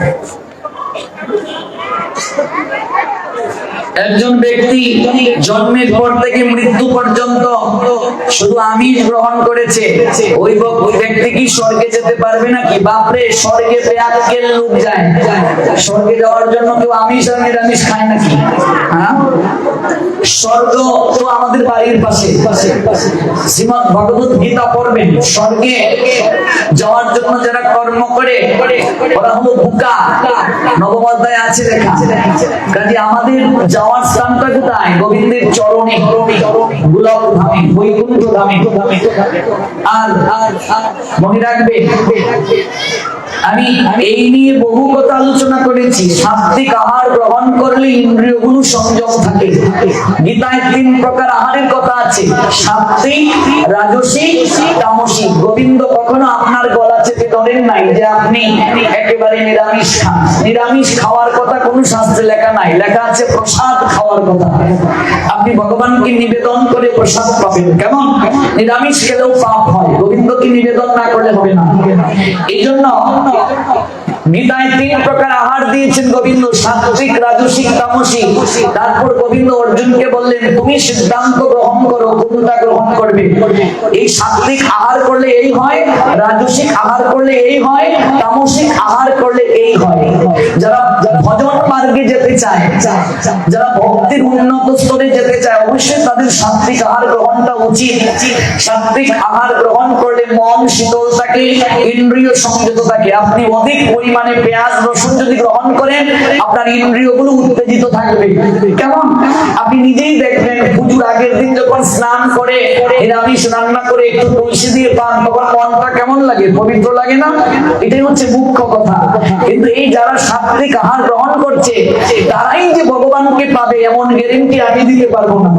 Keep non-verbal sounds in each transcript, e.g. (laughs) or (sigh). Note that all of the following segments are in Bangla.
hurts. একজন ব্যক্তি জন্মের পর থেকে মৃত্যু পর্যন্ত শুধু আমিষ গ্রহণ করেছে, ওই ব্যক্তি কি স্বর্গে যেতে পারবে নাকি? বাপরে, স্বর্গে পেয়াকের লোক যায়। স্বর্গে যাওয়ার জন্য কেউ আমিষ আর নিরামিষ খায় নাকি? হ্যাঁ? স্বর্গ তো আমাদের বাড়ির পাশে। শ্রীমদ ভগবত গীতা পড়বেন, স্বর্গে যাওয়ার জন্য যারা কর্ম করে, ওরা হলো বুকা নবম আছে লেখা। কাজে আমাদের যাওয়ার স্থানটা কোথায়? গোবিন্দের চরণে। ধামে, বৈকুণ্ঠ ধামে। আর মনে রাখবে, আমি এই নিয়ে বহু কথা আলোচনা করেছি। সাত্বিক আহার গ্রহণ করলে সংযম থাকে। গীতায় তিন প্রকার আহারের কথা আছে। সাত্বিক রাজসিক তামসিক গোবিন্দ কখনো আপনার গলা চেপে ধরেন নাই যে আপনি একেবারে নিরামিষ খান। নিরামিষ খাওয়ার কথা কোনো শাস্ত্রে লেখা নাই। লেখা আছে প্রসাদ খাওয়ার কথা। আপনি ভগবানকে নিবেদন করে প্রসাদ পাবেন। কেমন? নিরামিষ খেলেও পাপ হয়। গোবিন্দকে নিবেদন না করলে হবে না। এই জন্য গীতায় তিন প্রকার আহার দিয়েছেন গোবিন্দ সাত্বিক রাজসিক, তামসিক। তারপর গোবিন্দ অর্জুনকে বললেন, তুমি সিদ্ধান্ত গ্রহণ করো কোনটা গ্রহণ করবে। এই সাত্বিক আহার করলে এই হয়, রাজসিক আহার করলে এই হয়, তামসিক আহার করলে এই হয়। যারা ভজন মার্গে যেতে চায়, যারা ভক্তির উন্নত স্তরে যেতে চায়, অবশ্যই তাদের সাত্বিক আহার গ্রহণটা উচিত। সাত্বিক আহার গ্রহণ করলে মন শীতল থাকে, ইন্দ্রিয় সংযত থাকে। আপনি অধিক পরিমাণে পেঁয়াজ, রসুন যদি গ্রহণ করেন, আপনার ইন্দ্রিয়গুলো উত্তেজিত থাকবে। কেমন? আপনি নিজেই দেখবেন পুজোর আগের দিন যখন স্নান করে নিরামিষ রান্না করে একটু তুলসী দিয়ে পান, তখন মনটা কেমন লাগে? পবিত্র লাগে না? এটাই হচ্ছে মুখ্য কথা। কিন্তু এই যারা সাত্বিক আহার গ্রহণ করছে, তারাই যে ভগবানকে পাবে, এমন গ্যারেন্টি আমি দিতে পারব না।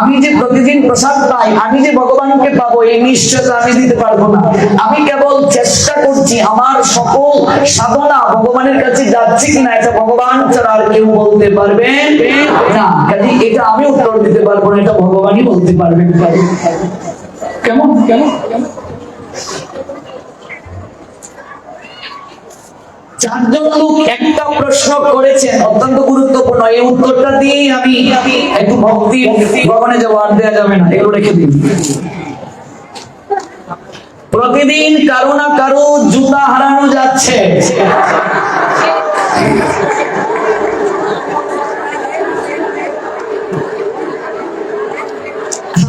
আমি যে প্রতিদিন প্রসাদ পাই, আমি যে ভগবানকে পাবো, এই নিশ্চয়তা আমি দিতে পারব না। আমি কেবল চেষ্টা করছি আমার সকল সাধনা ভগবানের কাছে যাচ্ছে কিনা এটা ভগবান ছাড়া আর কেউ বলতে পারবে না। কাজে এটা আমি উত্তর দিতে পারব না, এটা ভগবানই বলতে পারবেন কেমন কেমন চারজন লোক একটা প্রশ্ন করেছেন, অত্যন্ত গুরুত্বপূর্ণ। এই উত্তরটা দিয়েই আমি একটু ভক্তি ভগবানে জবাব দেওয়া যাবে না, এগুলো রেখে দিন প্রতিদিন কারও না কারও জুতা হারানো যাচ্ছে।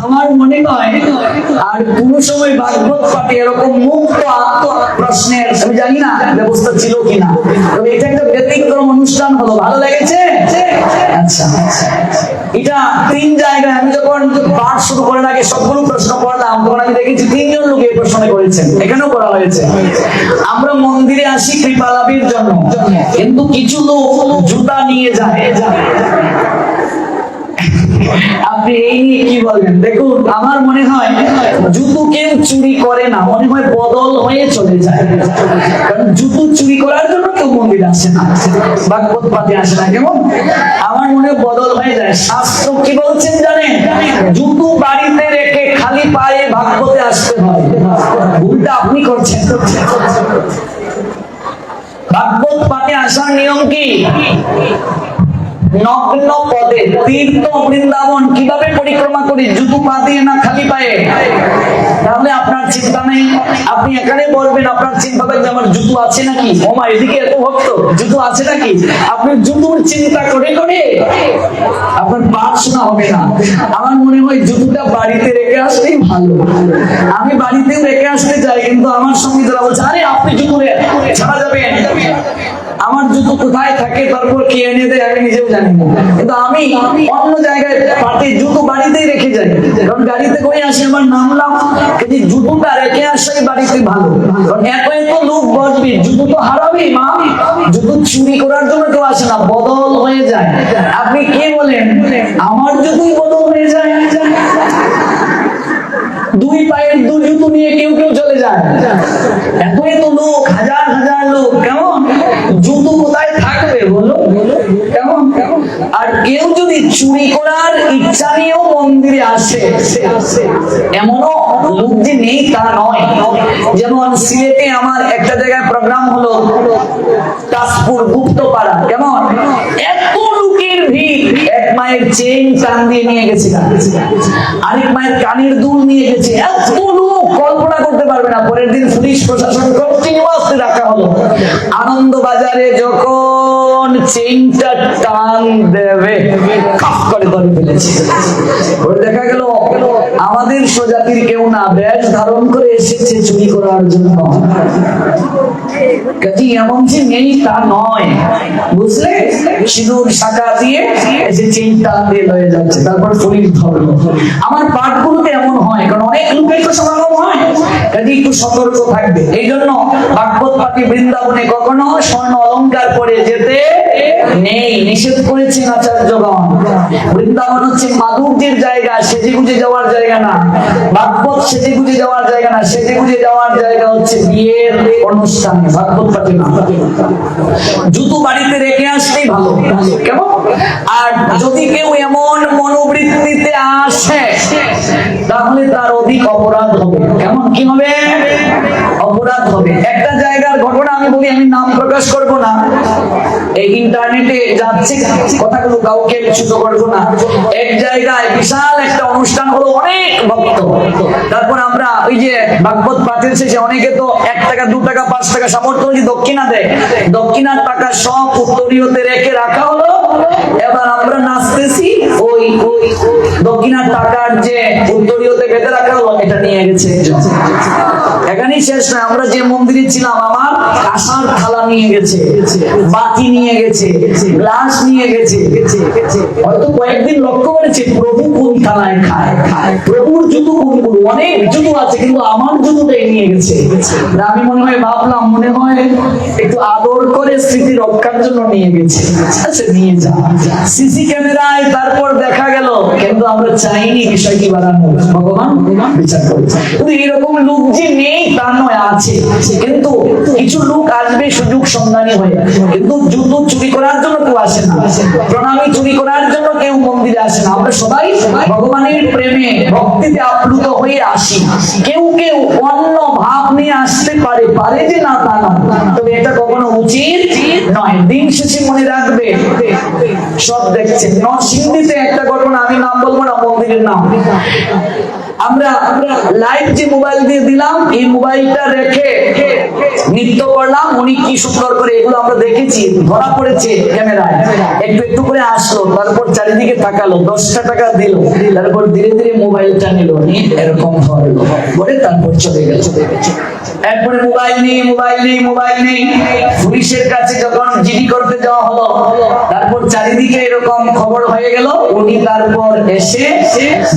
আমার মনে হয় আর কোন সময় ভাগবত পাঠে এরকম মুক্ত আত্ম- প্রশ্নের আমি জানি না ব্যবস্থা ছিল কিনা। তবে এটা একটা ব্যতিক্রম অনুষ্ঠান হলো। ভালো লেগেছে? আচ্ছা এটা তিন জায়গায় আমি যখন পাঠ শুরু করার আগে সবগুলো প্রশ্ন পড়লাম, তখন আমি দেখেছি তিনজন লোক এই প্রশ্ন করেছেন। এখানেও করা হয়েছে। আমরা মন্দিরে আসি কৃপা লাভের জন্য। কিন্তু কিছু লোক জুতা নিয়ে যায়। আপনি এই নিয়ে কি বলবেন দেখুন, আমার মনে হয় জুতো কেউ চুরি করে না, মনে হয় বদল হয়ে চলে যায়। কারণ জুতো চুরি করার জন্য কেউ মন্দির আসে না ভাগবত পাতে আসে না, কেমন? আমার মনে বদল হয়ে যায়। শাস্ত্র কি বলছেন জানেন? জুতো বাড়িতে রেখে খালি পায়ে ভাগবতে আসতে হয়। ভুলটা আপনি করছেন। ভাগবত পাতে আসার নিয়ম কি? নগ্ন পদে তীর্থ বৃন্দাবন কীভাবে পরিক্রমা করি? জুতো পা দিয়ে না খালি পায়ে? তাহলে আপনার চিন্তা নেই। আপনি এখানে বলবেন, আপনার চিন্তা থাকবে, আমার জুতো আছে নাকি? ওমা, এদিকে এত ভক্ত, জুতো আছে নাকি? আপনি জুতোর চিন্তা করে করে আপনার পাঠ শোনা হবে না। আমার মনে হয় জুতোটা বাড়িতে রেখে আসলেই ভালো। আমি বাড়িতেও রেখে আসতে চাই, কিন্তু আমার সঙ্গে যারা বলছে, আরে, আপনি জুতো ছাড়া যাবেন। আমার জুতো কোথায় থাকে, তারপর কে এনে দেয় আমি নিজেও জানি না। কিন্তু আমি অন্য জায়গায় পাটে জুতো বাড়িতেই রেখে যাই। কারণ গাড়িতে করে আসি, আমার নামলাম, কিন্তু জুতোটা রেখে আসাই বাড়িতে ভালো। কারণ এত এত লোক বসবে, জুতো তো হারাবে, মা। জুতো চুরি করার জন্য কেউ আসে না, বদল হয়ে যায়। আপনি কে বলেন? আমার জুতোই বদল হয়ে যায়। দুই পায়ের দু জুতো নিয়ে কেউ কেউ চলে যায়। এত এত লোক, হাজার হাজার লোক, কেমন? আর কেউ যদি চুরি করার ইচ্ছা নিয়েও মন্দিরে আসে এমনও লোক নেই, তা নয়। যেমন সিলেটে আমার একটা জায়গায় প্রোগ্রাম হলো, তাজপুর গুপ্তপাড়া। কেমন? এত লোকের ভিড়। মায়ের চেন টান দিয়ে নিয়ে গেছে আরেক মায়ের কানের দুল নিয়ে গেছে। এত লোক কল্পনা করতে পারবে না, পরের দিন পুলিশ প্রশাসন কন্টিনিউয়াসলি রাখা হলো। আনন্দ বাজারে যখন চেইনটা টান দেবে কাপ করে ধরে ফেলেছে। দেখা গেল, আমাদের স্বজাতির কেউ না, ব্যাস ধারণ করে এসেছে চুরি করার জন্য। কাজে, এমন যে নেই তা নয়। বুঝলে? সিঁদুর শাখা দিয়ে এসে চেইন টান দিয়ে লয়ে যাচ্ছে, তারপর পুলিশ ধরলো। আমার পাঠগুলোতে এমন হয়, কারণ অনেক লোকের তো একটু সতর্ক থাকবে এই জন্য ভাগবত পাতি বৃন্দাবনে কখনো স্বর্ণ অলংকার পরে যেতে নেই। নিষেধ করেছেন আচার্যগণ। বৃন্দাবন হচ্ছে মাধুর্যের জায়গা সেজে গুজে যাওয়ার জায়গা না। ভাগবত সেজে গুজে যাওয়ার জায়গা না সেজে গুজে যাওয়ার জায়গা হচ্ছে বিয়ের অনুষ্ঠানে ভাগবত না। জুতো বাড়িতে রেখে আসলেই ভালো। কেমন? আর যদি কেউ এমন মনোবৃত্তিতে আসে, তাহলে তার অধিক অপরাধ হবে। কেমন? কি হবে? অপরাধ হবে। একটা জায়গার ঘটনা আমি বলি, আমি নাম প্রকাশ করব না। এই ইন্টারনেটে যাচ্ছে, কথাগুলো কাউকে না। এক জায়গায় বিশাল একটা অনুষ্ঠান হলো, অনেক ভক্ত। তারপর আমরা ওই যে ভাগবত পাঠের শেষে অনেকে তো এক টাকা, দু টাকা, পাঁচ টাকা সামর্থ্য অনুযায়ী দক্ষিণা দেয়, দক্ষিণার টাকা সব উত্তরীয়তে রেখে রাখা হলো। এবার আমরা নাচতেছি দক্ষিণার টাকার যে উত্তরীয়তে বেঁধে রাখা হলো এটা নিয়ে গেছে। এখানেই শেষ আমরা যে মন্দিরে ছিলাম, আমার থালা নিয়ে গেছে, বাতি নিয়ে গেছে, গ্লাস নিয়ে গেছে, হয়তো কয়েকদিন লক্ষ্য করেছে, প্রভু কোন থালায় খায়? প্রভুর জুতো অনেক জুতো আছে, কিন্তু আমার জুতোটাই নিয়ে গেছে। আমি মনে হয় ভাবলাম, মনে হয় একটু আদর করে স্মৃতি রক্ষার জন্য নিয়ে গেছে। আচ্ছা নিয়ে যা। সিসি ক্যামেরায়, তারপর দেখা গেল, কিন্তু আমরা চাইনি বিষয়টি বাড়ানো ভগবান বিচার করেছে কিন্তু এরকম লোক যে নেই, তা নয়, আছে। কিন্তু কিছু লোক আসবে, সুযোগ সন্ধানী হয়ে। কিন্তু জুতো চুরি করার জন্য কেউ আসে না। প্রণামী চুরি করার জন্য কেউ মন্দিরে আসে না। আমরা সবাই ভগবানের প্রেমে, ভক্তিতে আপ্লুত হয়ে আসি। কেউ কেউ অন্য ভাব নিয়ে আসতে পারে পারে যে না, তা না তবে এটা কখনো উচিত নয়। দিন শেষে মনে রাখবে সব দেখছেন নরসিংদীতে একটা ঘটনা আমি নাম বলব না মন্দিরের নাম। আমরা লাইভ যে মোবাইল দিয়ে দিলাম, এই মোবাইলটা রেখে নৃত্য করলাম। উনি কি সুন্দর করে এগুলো আমরা দেখেছি, ধরা পড়েছে ক্যামেরায়। একটু একটু করে আসলো, তারপর চারিদিকে তাকালো, দশটা টাকা দিল। তারপর ধীরে ধীরে মোবাইলটা নিল এরকম ধরলো। তারপর চলে গেল। এরপরে মোবাইল নেই মোবাইল নেই মোবাইল নেই। পুলিশের কাছে যখন জিডি করতে যাওয়া হলো, তারপর চারিদিকে এরকম খবর হয়ে গেল। উনি তারপর এসে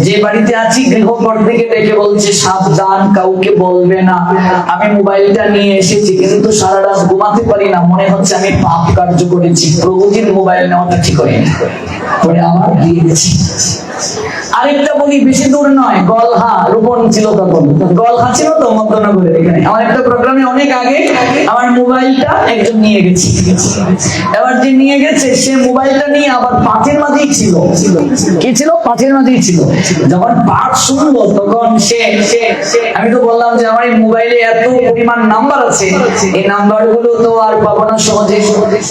যে বাড়িতে আছি গৃহকর থেকে ডেকে বলছে, সাবধান, কাউকে বলবে না। আমি মোবাইলটা নিয়ে এসেছি, কিন্তু সারা রাত ঘুমাতে পারি না। মনে হচ্ছে আমি পাপ কার্য করেছি। প্রভুজির মোবাইল নেওয়াটা ঠিক হয়নি। আমার দিয়ে গেছি আরেকটা বলি, বেশি দূর নয়, গলহা রূপন ছিল তখন। গলহা ছিল তো এখানে। আমার একটা প্রোগ্রামে অনেক আগে আমার মোবাইলটা একজন নিয়ে গেছে। এবার যে নিয়ে গেছে, সে মোবাইলটা নিয়ে আবার পাঠের মাঝেই ছিল। কি ছিল? পাঠের মাঝেই ছিল। যখন পাঠ শুনলো তখন সে আমি তো বললাম যে আমার মোবাইলে এত পরিমাণ নাম্বার আছে। এই নাম্বারগুলো তো আর পাবো না সহজে।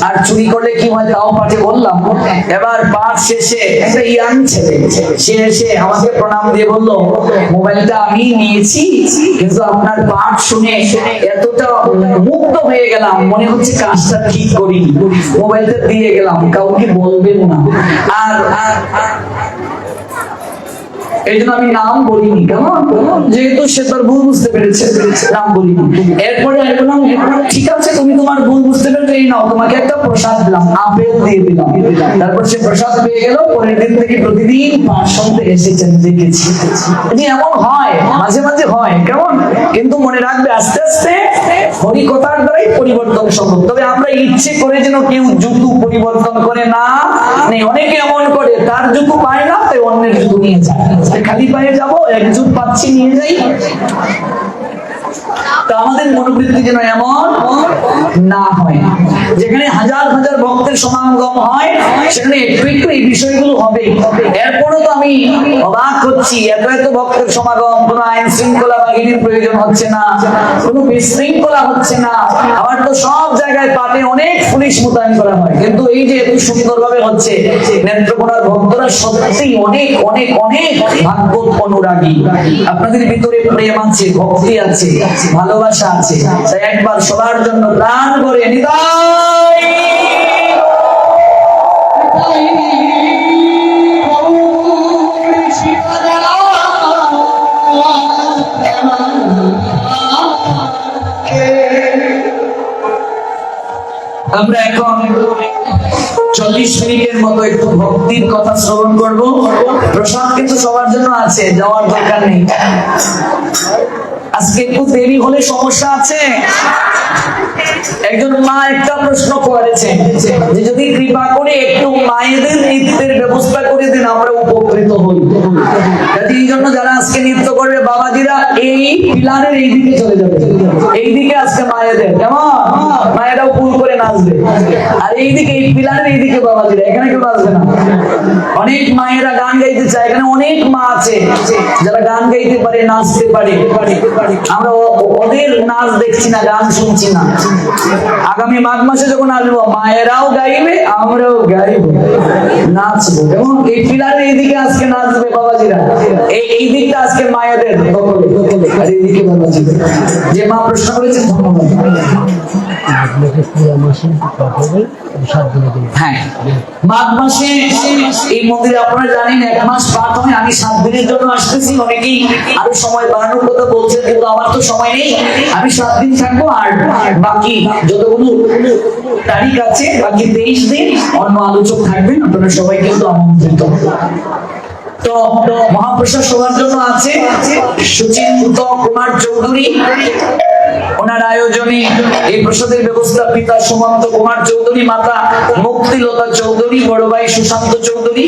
আর চুরি করলে কি হয় তাও পাঠে বললাম। এবার পাঠ শেষে একটা ইয়াং ছেলে, সে এসে আমাকে প্রণাম দিয়ে বলল মোবাইলটা আমি নিয়েছি, কিন্তু আপনার পাঠ শুনে এতটা মুগ্ধ হয়ে গেলাম, মনে হচ্ছে কাজটা ঠিক করি মোবাইলটা দিয়ে গেলাম, কাউকে বলবেন না। আর আর এই জন্য আমি নাম বলিনি। কেমন? যেহেতু সে তার ভুল বুঝতে পেরেছে নাম বলিনি। এরপরে আমি বললাম ঠিক আছে, তুমি তোমার ভুল বুঝতে পেরেছ, এই নাও, তোমাকে একটা প্রসাদ দিলাম, আপেল দিয়ে দিলাম। তারপর সে প্রসাদ পেয়ে গেল, পরের দিন থেকে প্রতিদিন এসেছেন, দেখেছি। এমন হয়, মাঝে মাঝে হয়, কেমন? কিন্তু মনে রাখবে, আস্তে আস্তে হরিকথার দ্বারাই পরিবর্তন সম্ভব। তবে আমরা ইচ্ছে করে যেন কেউ জুতু পরিবর্তন করে না অনেকে এমন করে, তার জুতু পায় না, তাই অন্যের জুতু নিয়ে যায়। খালি পায়ে যাব এক জুত পাচ্ছি নিয়ে যাই। তো আমাদের মনোবৃত্তি যেন এমন না হয়। যেখানে হাজার হাজার ভক্তের সমাগম হয়, সেখানে একটু একটু এই বিষয়গুলো হবে। এরপরও তো আমি অবাক হচ্ছি এত এত ভক্তের সমাগম, কোনো আইন শৃঙ্খলা বাহিনীর প্রয়োজন হচ্ছে না, কোনো বিশৃঙ্খলা হচ্ছে না। আবার তো সব জায়গায় পাটে অনেক পুলিশ মোতায়েন করা হয়। কিন্তু এই যে এত সুন্দরভাবে হচ্ছে, নেত্রকোনার ভক্তরা সত্যি অনেক অনেক অনেক ভাগ্য অনুরাগী আপনাদের ভিতরে প্রেম আছে, ভক্তি আছে ভালোবাসা আছে। তাই একবার সবার জন্য প্রাণ করে নিতাই। আমরা এখন চল্লিশ মিনিটের মতো একটু ভক্তির কথা শ্রবণ করব। প্রসাদ কিন্তু সবার জন্য আছে যাওয়ার দরকার নেই। আজকে একটু দেরি হলে সমস্যা আছে। একজন মা একটা প্রশ্ন করেছেন যে যদি কৃপা করে একটু মায়েদের নৃত্যের ব্যবস্থা করে দেন আমরা উপকৃত হই। (laughs) এই জন্য যারা আজকে নৃত্য করবে বাবাজিরা এই পিলারের চলে যাবে। কেমন? ফুল করে নাচবে। আর এই পিলারের এখানে কেউ নাচবে না। অনেক মায়েরা গান গাইতে চায়, এখানে অনেক মা আছে, যারা গান গাইতে পারে, নাচতে পারে। আমরা ওদের নাচ দেখছি না, গান শুনছি না। আগামী মাঘ মাসে যখন আসব, মায়েরাও গাইবে, আমরাও গাইব। নাচবো। এবং এই পিলারের এইদিকে আজকে নাচবে বাবাজিরা, এই এই দিকটা আজকে মায়েদের। দখলে হ্যাঁ। আসতেছি। অনেকেই আরও সময় বাড়ানোর কথা কিন্তু আমার তো সময় নেই। আমি সাত দিন থাকব, আর বাকি যতগুলো তারিখ আছে, বাকি তেইশ দিন অন্য আলোচক থাকবেন, আপনারা সবাই কিন্তু আমন্ত্রিত। তো মহাপ্রসাদ সবার জন্য আছে। সুচিন্ত কুমার চৌধুরী। ওনার আয়োজনে এই প্রসাদের ব্যবস্থা পিতা সুমন্ত কুমার চৌধুরী, মাতা মুক্তিলতা চৌধুরী, বড় ভাই সুশান্ত চৌধুরী,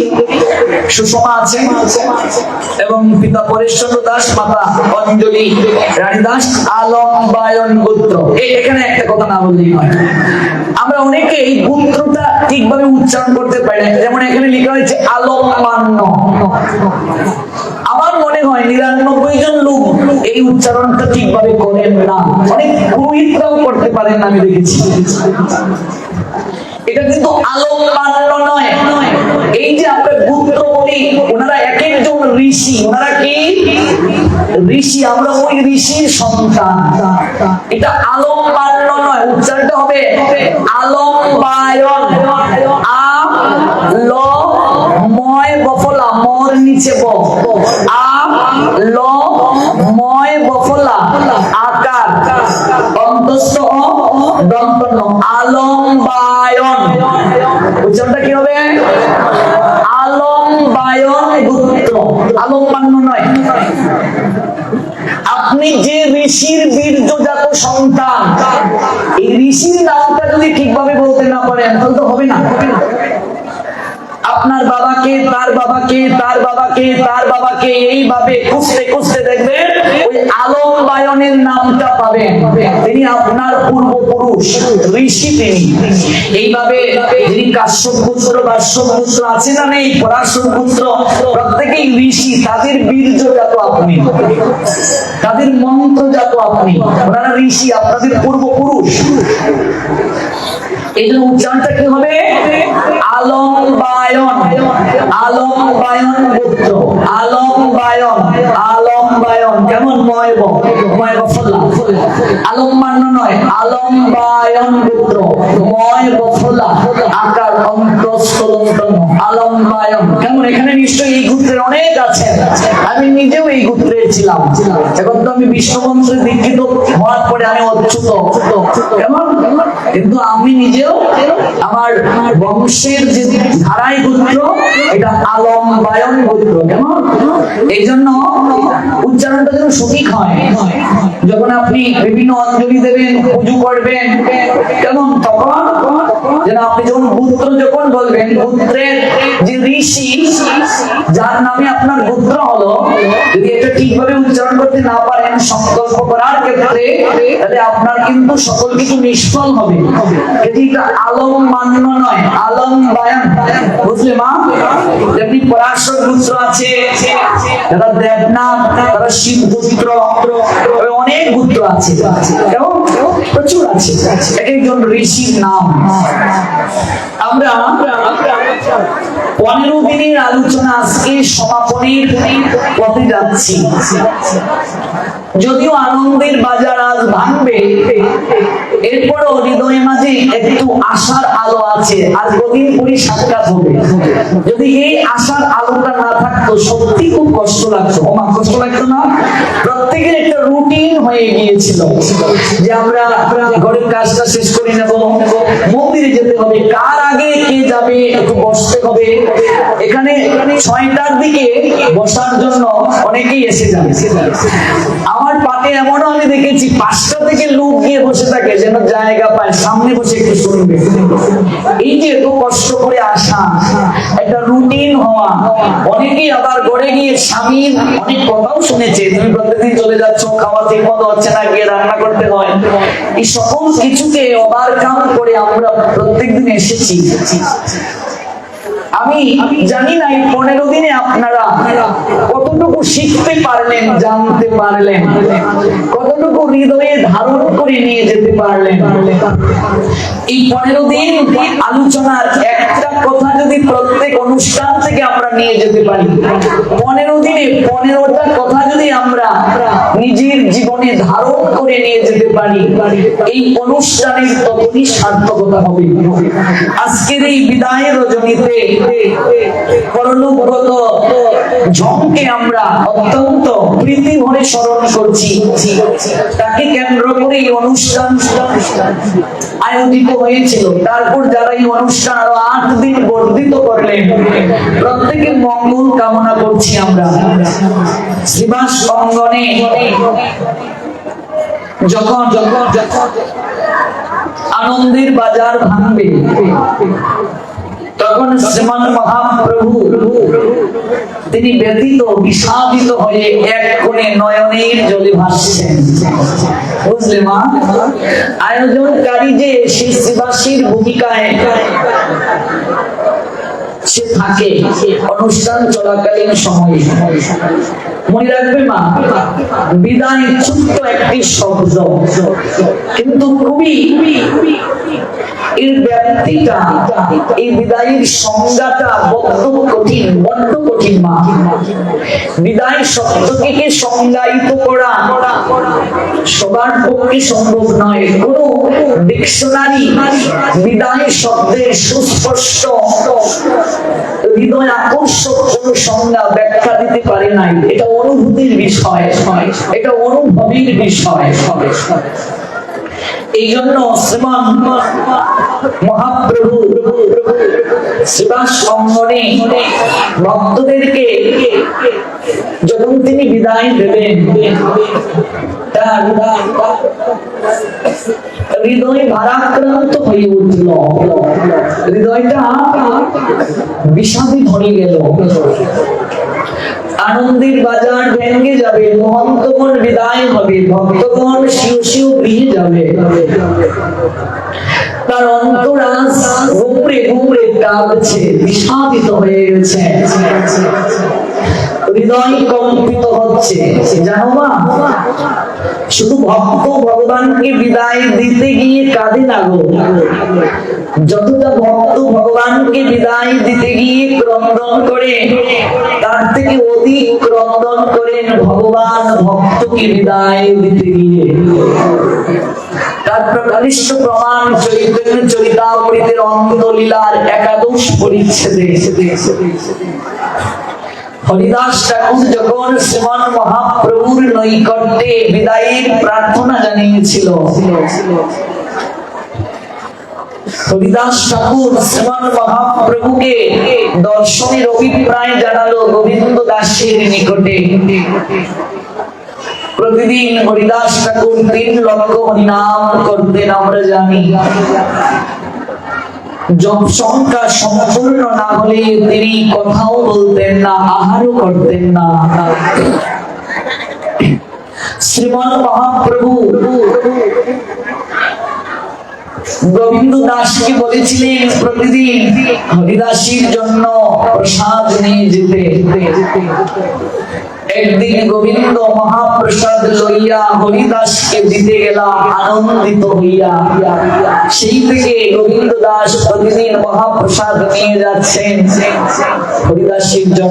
সুষমা আছেন এবং পিতা পরেশচন্দ্র দাস, মাতা অঞ্জলি রানী দাস, আলম্বায়ন গোত্র এ- এখানে একটা কথা না বললেই হয় আমরা অনেকে এই গোত্রটা ঠিকভাবে উচ্চারণ করতে পারি না। যেমন এখানে লেখা হয়েছে আলম্বান্ন আমার মনে হয় নিরানব্বই জন লোক এই উচ্চারণটা ঠিকভাবে করেন না। অনেক পুরোহিতরাও করতে পারেন না, আমি দেখেছি। এটা কিন্তু আলম্বান্ন নয়। এই যে আমরা গুপ্ত বলি, ওনারা এক একজন ঋষি। ওনারা কি? ঋষি, আমরা ওই ঋষির সন্তান। এটা আলম্বান্ন নয়, উচ্চারণটা হবে আলম্বায়ন আ, ল ময় মর নিচে ব আ ল ময় বফলা আকার। অন্তস্থ অ, দন্ত ন আলম্বায়ন উচ্চারণটা কি হবে? নয়। আপনি যে ঋষির বীর্যজাত সন্তান এই ঋষির নামটা যদি ঠিকভাবে বলতে না পারেন তাহলে তো হবে না। আপনার বাবাকে, তার বাবাকে তার বাবাকে তার বাবাকে এইভাবে খুঁজতে খুঁজতে দেখবেন ওই আলম বায়নের নামটা পাবেন। তিনি আপনার পূর্বপুরুষ, ঋষি তিনি। এইভাবে কাশ্যপ পুত্র পুত্র আছে না নেই পুত্র, প্রত্যেকেই ঋষি, তাদের বীর্যজাত আপনি। তাদের মন্ত্রজাত আপনি। ওনারা ঋষি, আপনাদের পূর্বপুরুষ। এই জন্য উচ্চারণটা কি হবে? আলম বায়ন আলম বায়ন গোত্র আলম বায়ন। ময়ব আলম মান্য নয়, আলম বায়ন গোত্র ময়ব ফল্লা আকার অন্তস্তলন্তন আলম বায়ন। কেমন? এখানে নিশ্চয়ই এই গোত্রের অনেক আছে। আমি নিজেও এই গোত্রের ছিলাম। এখন তো আমি বিশ্বমন্ত্রে দীক্ষিত, হওয়ার পরে আমি অচ্যুত কেমন? কিন্তু আমি নিজেও আমার বংশের যে ধারাই গোত্র, এটা আলম বায়ন গোত্র। কেমন? এই জন্য উচ্চারণটা যেন সঠিক হয়। যখন আপনি বিভিন্ন অঞ্জলি দেবেন পুজো করবেন কেমন? তখন যেন আপনি যখন পুত্র যখন বলবেন, পুত্রের যে ঋষি, যার নামে আপনার পুত্র হলো, যদি এটা ঠিকভাবে উচ্চারণ করতে না পারেন, সংকল্প করার ক্ষেত্রে, তাহলে আপনার কিন্তু সকল কিছু নিষ্ফল হবে। এটি আলম মান্য নয়, আলম বায়ান। বুঝলে মা? যেমনি পরাশর পুত্র আছে, যারা দেবনাথ, তারা শিব পুত্র অনেক পুত্র আছে। এবং প্রচুর আছে। এক একজন ঋষির নাম। আমরা পনেরো দিনের আলোচনা আজকে, সমাপনের পথে যাচ্ছি। যদিও আনন্দের বাজার আজ ভাঙবে, এরপরও হৃদয়ের মাঝে একটু আশার আলো আছে। আর কদিন পরই সাক্ষাৎ হবে। যদি এই আশার আলোটা না থাকতো, সত্যি খুব কষ্ট লাগতো। ওমা, কষ্ট লাগতো না? প্রত্যেকের একটা রুটিন হয়ে গিয়েছিল যে আমরা ঘরের কাজটা শেষ করে নেব। মন্দিরে যেতে হবে। কার আগে কে যাবে, একটু বসতে হবে। এখানে ছয়টার দিকে বসার জন্য অনেকেই এসে যাবে। আমার পাটে এমনও আমি দেখেছি, পাঁচটা থেকে লোক গিয়ে বসে থাকে, যেন জায়গা পায়। সামনে বসে একটু শুনবে। এই যে এত কষ্ট করে আসা, একটা রুটিন হওয়া। অনেকেই আবার ঘরে গিয়ে স্বামীর অনেক কথাও শুনেছে, তুমি প্রত্যেকদিন চলে যাচ্ছ, খাওয়া ঠিক মতো হচ্ছে না, গিয়ে রান্না করতে হয়। এই সকল কিছুকে ওভারকাম করে আমরা প্রত্যেকদিন এসেছি। আমি জানি না এই পনেরো দিনে আপনারা কতটুকু শিখতে পারলেন, জানতে পারলেন? কতটুকু হৃদয়ে ধারণ করে নিয়ে যেতে পারলেন? এই পনেরো দিন আলোচনার একটা কথা যদি প্রত্যেক অনুষ্ঠান থেকে আমরা নিয়ে যেতে পারি, পনেরো দিনে পনেরোটা কথা যদি আমরা নিজের জীবনে ধারণ করে নিয়ে যেতে পারি, এই অনুষ্ঠানের ততই সার্থকতা হবে। আজকের এই বিদায় রজনীতে পরলোকগত ঝমকে আমরা অত্যন্ত প্রীতি ভরে স্মরণ করছি। তাকে কেন্দ্র করে এই অনুষ্ঠান আয়োজিত হয়েছিল। তারপর যারা এই অনুষ্ঠান আরও আট দিন বর্ধিত করলেন প্রত্যেকের মঙ্গল কামনা করছি আমরা। শ্রীবাস অঙ্গনে যখন যখন যখন আনন্দের বাজার ভাঙবে তখন শ্রীমান মহাপ্রভু তিনি ব্যতীত বিষাদিত হয়ে এক কোণে নয়নের জলে ভাসছেন। বুঝলে মা? আয়োজনকারী যে সেই শ্রীবাসীর ভূমিকায় সে থাকে অনুষ্ঠান চলাকালীন সময়ে। মনে রাখবে মা, বিদায় ছোট্ট একটি শব্দ, কিন্তু খুবই এর ব্যাপ্তিটা এই বিদায়ের সংজ্ঞাটা বড্ড কঠিন বড্ড কঠিন মা বিদায় শব্দকে কে সংজ্ঞায়িত করা সবার পক্ষে সম্ভব নয়। কোন ডিকশনারি বিদায় শব্দের সুস্পষ্ট হৃদয় আকর্ষক কোন সংজ্ঞা ব্যাখ্যা দিতে পারে নাই। এটা অনুভূতির বিষয়, এটা অনুভবের বিষয়। এই জন্য মহাপ্রভু ভক্তদেরকে যখন তিনি বিদায় দেবেন হৃদয় ভারাক্রান্ত হয়ে উঠল। হৃদয়টা বিষাদে ভরে গেল। আনন্দের বাজার ভেঙে যাবে মহন্তগণ বিদায় হবে, ভক্তগণ শিও শিও গৃহে যাবে। তার অন্তরাজ ঘুমড়ে ঘুমড়ে কাঁদছে, বিষাদিত হয়ে গেছে। হৃদয় কম্পিত হচ্ছে জানো মা? শুধু ভক্ত ভগবানকে বিদায় দিতে গিয়ে কাঁদে না গো। যতটা ভক্ত ভগবানকে বিদায় দিতে গিয়ে ক্রন্দন করে, তার থেকে অধিক ক্রন্দন করেন ভগবান ভক্তকে বিদায় দিতে গিয়ে। তার প্রকালিষ্ট প্রমাণ চৈতন্য চরিতামৃতের অন্তলীলার একাদশ পরিচ্ছেদে। হরিদাস ঠাকুর যখন শ্রীমান মহাপ্রভুর নৈকট্যে বিদায়ের প্রার্থনা জানিয়েছিল, হরিদাস ঠাকুর শ্রীমান মহাপ্রভুকে দর্শনের অভিপ্রায় জানালো গোবিন্দ দাসের নিকটে। প্রতিদিন হরিদাস ঠাকুর তিন লক্ষ হরিনাম করতেন, আমরা জানি। সংখ্যা সম্পূর্ণ না হলে তিনি কথাও বলতেন না আহারও করতেন না। শ্রীমান মহাপ্রভু গোবিন্দ দাসকে বলেছিলেন প্রতিদিন হরিদাসীর জন্য প্রসাদ নিয়ে যেতে একদিন গোবিন্দ মহাপ্রসাদ লইয়া হরিদাসকে দিতে গেলা, আনন্দিত হইয়া। সেই থেকে গোবিন্দ দাস প্রতিদিন মহাপ্রসাদ নিয়ে যাচ্ছেন। হরিদাসীর জন্য